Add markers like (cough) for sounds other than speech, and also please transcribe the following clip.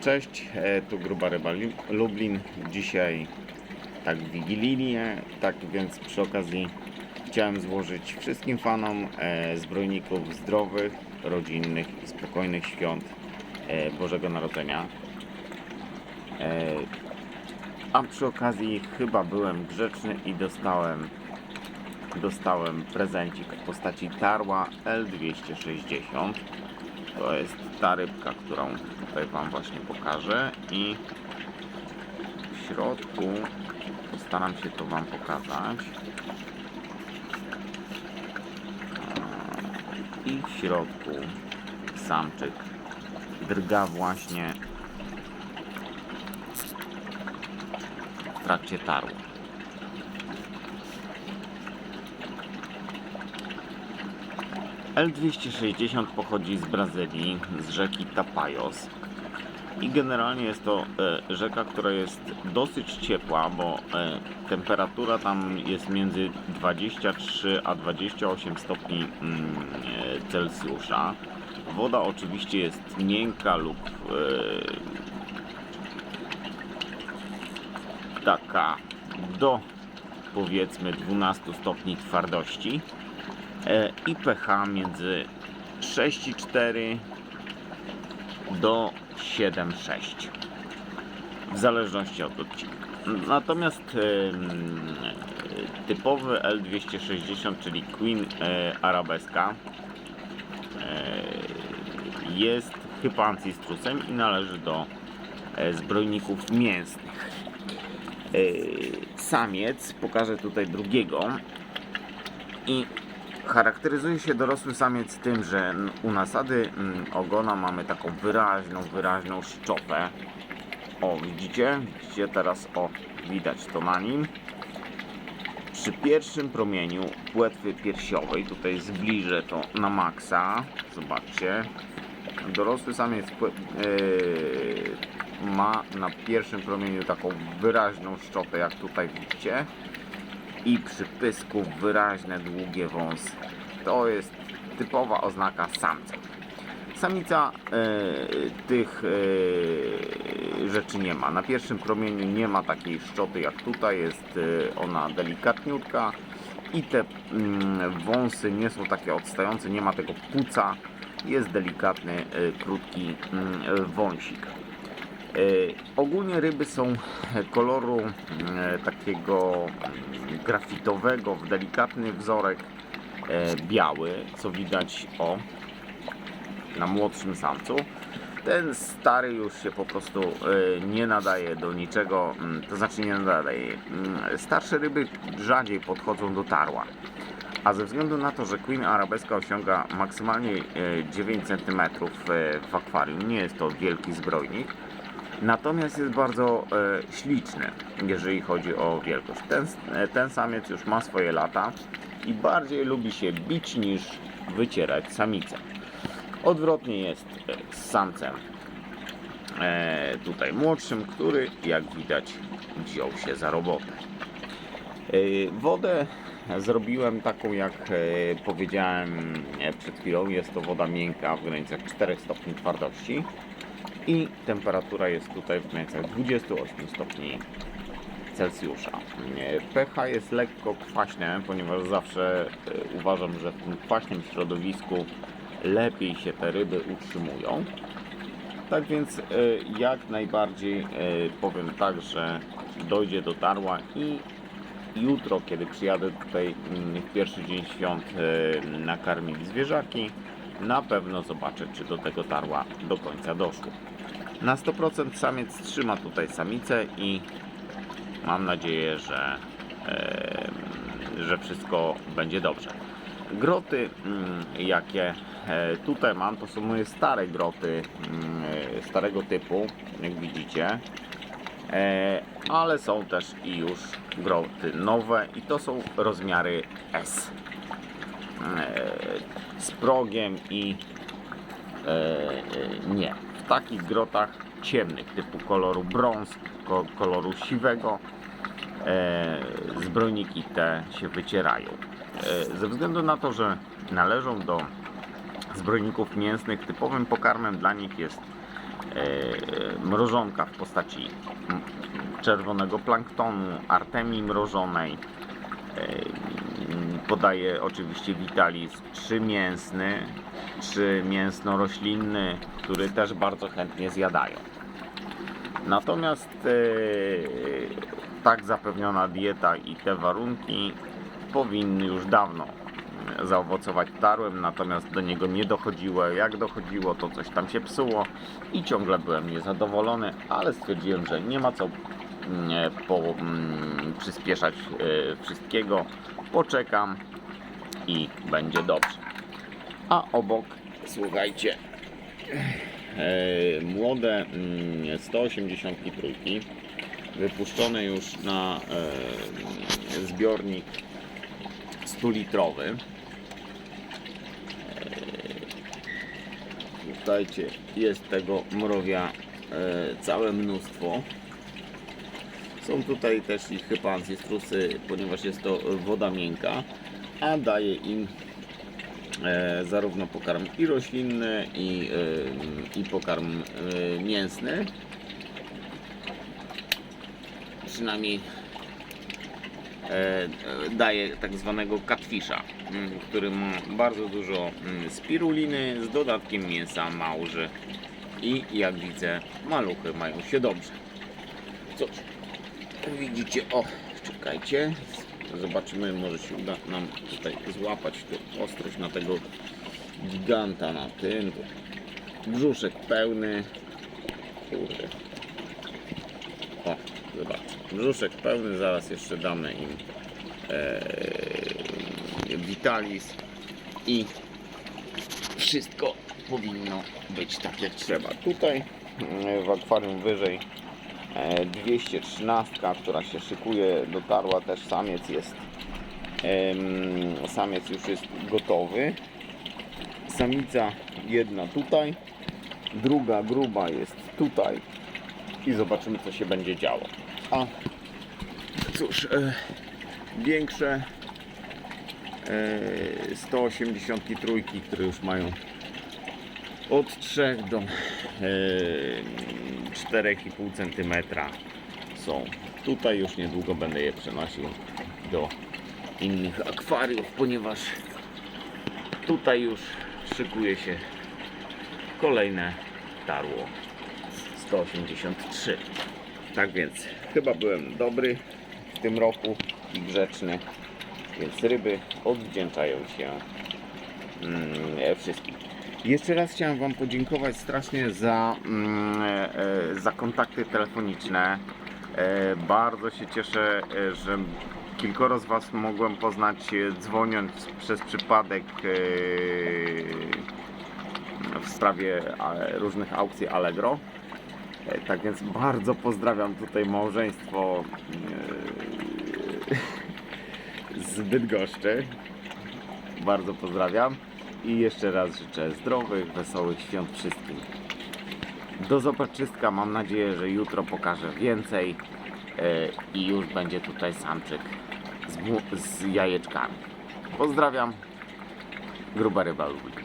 Cześć, e, tu Gruba Ryba Li- Lublin. Dzisiaj tak wigilijnie, tak więc przy okazji chciałem złożyć wszystkim fanom e, zbrojników zdrowych, rodzinnych i spokojnych świąt e, Bożego Narodzenia. A przy okazji chyba byłem grzeczny i dostałem dostałem prezencik w postaci tarła L260. To jest ta rybka, którą tutaj Wam właśnie pokażę i w środku postaram się to Wam pokazać. I w środku samczyk drga właśnie w trakcie tarła. L260 pochodzi z Brazylii, z rzeki Tapajos. I generalnie jest to e, rzeka, która jest dosyć ciepła, bo e, temperatura tam jest między 23 a 28 stopni mm, Celsjusza. Woda oczywiście jest miękka lub e, taka do powiedzmy 12 stopni twardości i pH między 6,4 do 7,6 w zależności od odcinka. Natomiast typowy L260, czyli Queen e, Arabeska e, jest chyba ancistrusem i należy do e, zbrojników mięsnych. E, Samiec, pokażę tutaj drugiego i charakteryzuje się dorosły samiec tym, że u nasady mm, ogona mamy taką wyraźną, wyraźną szczopę. O, widzicie? Widzicie teraz, o, widać to na nim. Przy pierwszym promieniu płetwy piersiowej, tutaj zbliżę to na maksa, zobaczcie. Dorosły samiec yy, ma na pierwszym promieniu taką wyraźną szczopę, jak tutaj widzicie i przy pysku wyraźne, długie wąsy. To jest typowa oznaka samca. Samica e, tych e, rzeczy nie ma. Na pierwszym promieniu nie ma takiej szczoty jak tutaj, jest e, ona delikatniutka i te mm, wąsy nie są takie odstające, nie ma tego puca, jest delikatny, krótki mm, wąsik. E, ogólnie ryby są koloru e, takiego mm, grafitowego, w delikatny wzorek e, biały, co widać o na młodszym samcu. Ten stary już się po prostu nie nadaje do niczego, mm, to znaczy nie nadaje. Mm, Starsze ryby rzadziej podchodzą do tarła. A ze względu na to, że Queen Arabeska osiąga maksymalnie e, 9 cm w akwarium, nie jest to wielki zbrojnik, Natomiast jest bardzo e, śliczny, jeżeli chodzi o wielkość. Ten, e, ten samiec już ma swoje lata i bardziej lubi się bić niż wycierać samicę. Odwrotnie jest e, z samcem e, tutaj młodszym, który jak widać wziął się za robotę. E, wodę zrobiłem taką jak e, powiedziałem przed chwilą, jest to woda miękka w granicach 4 stopni twardości temperatura jest tutaj w granicach 28 stopni Celsjusza. PH jest lekko kwaśne, ponieważ zawsze e, uważam, że w tym kwaśnym środowisku lepiej się te ryby utrzymują. Tak więc e, jak najbardziej e, powiem tak, że dojdzie do tarła i jutro, kiedy przyjadę tutaj mm, w pierwszy dzień świąt nakarmić zwierzaki, na pewno zobaczę, czy do tego tarła do końca doszło. Na 100% samiec trzyma tutaj samicę i mam nadzieję, że, że wszystko będzie dobrze. Groty, mm, jakie e, tutaj mam, to są moje stare groty mm, starego typu, jak widzicie. E, ale są też i już groty nowe i to są rozmiary S. E, z progiem i nie. Takich grotach ciemnych, typu koloru brąz, ko, koloru siwego, e, zbrojniki te się wycierają. E, ze względu na to, że należą do zbrojników mięsnych, typowym pokarmem dla nich jest e, mrożonka w postaci czerwonego planktonu, artemii mrożonej. E, Podaję oczywiście Vitalis czy mięsny, czy mięsno-roślinny, który też bardzo chętnie zjadają. Natomiast e, tak zapewniona dieta i te warunki powinny już dawno mm, zaowocować tarłem, natomiast do niego nie dochodziło. Jak dochodziło, to coś tam się psuło i ciągle byłem niezadowolony, ale stwierdziłem, że nie ma co mm, po, mm, przyspieszać e, wszystkiego. Poczekam i będzie dobrze. A obok, słuchajcie, e, młode mm, 183 wypuszczone już na e, zbiornik 100-litrowy. E, Słuchajcie, jest tego mrowia całe mnóstwo. Są tutaj też ich chyba ancestrusy, ponieważ jest to woda miękka, a daje im e, zarówno pokarm i roślinny, i, e, i pokarm e, mięsny. Przynajmniej e, daje tak zwanego catfisha, mm, który ma bardzo dużo mm, spiruliny z dodatkiem mięsa małży i jak widzę maluchy mają się dobrze. Cóż, widzicie, o, czekajcie, zobaczymy, może się uda nam tutaj złapać tę ostrość na tego giganta na tym. Brzuszek pełny, kurde. O, zobacz. Brzuszek pełny, zaraz jeszcze damy im e, Vitalis i wszystko powinno być tak jak trzeba. Tutaj e, w akwarium wyżej 213, która się szykuje, dotarła też samiec jest samiec już jest gotowy. Samica jedna tutaj, druga gruba jest tutaj i zobaczymy co się będzie działo. A cóż, e, większe e, 183, które już mają od 3 do e, 4,5 cm są. Tutaj już niedługo będę je przenosił do innych akwariów, ponieważ tutaj już szykuje się kolejne tarło 183. Tak więc chyba byłem dobry w tym roku i grzeczny, więc ryby odwdzięczają się mm, wszystkim. Jeszcze raz chciałem Wam podziękować strasznie za, mm, e, e, za kontakty telefoniczne. E, bardzo się cieszę, że kilkoro z Was mogłem poznać dzwoniąc przez przypadek w sprawie różnych aukcji Allegro. Tak więc bardzo pozdrawiam tutaj małżeństwo (laughs) z Bydgoszczy. Bardzo pozdrawiam i jeszcze raz życzę zdrowych, wesołych świąt wszystkim. Do zobaczystka, mam nadzieję, że jutro pokażę więcej e, i już będzie tutaj samczyk z, z jajeczkami. Pozdrawiam, gruba ryba lubi.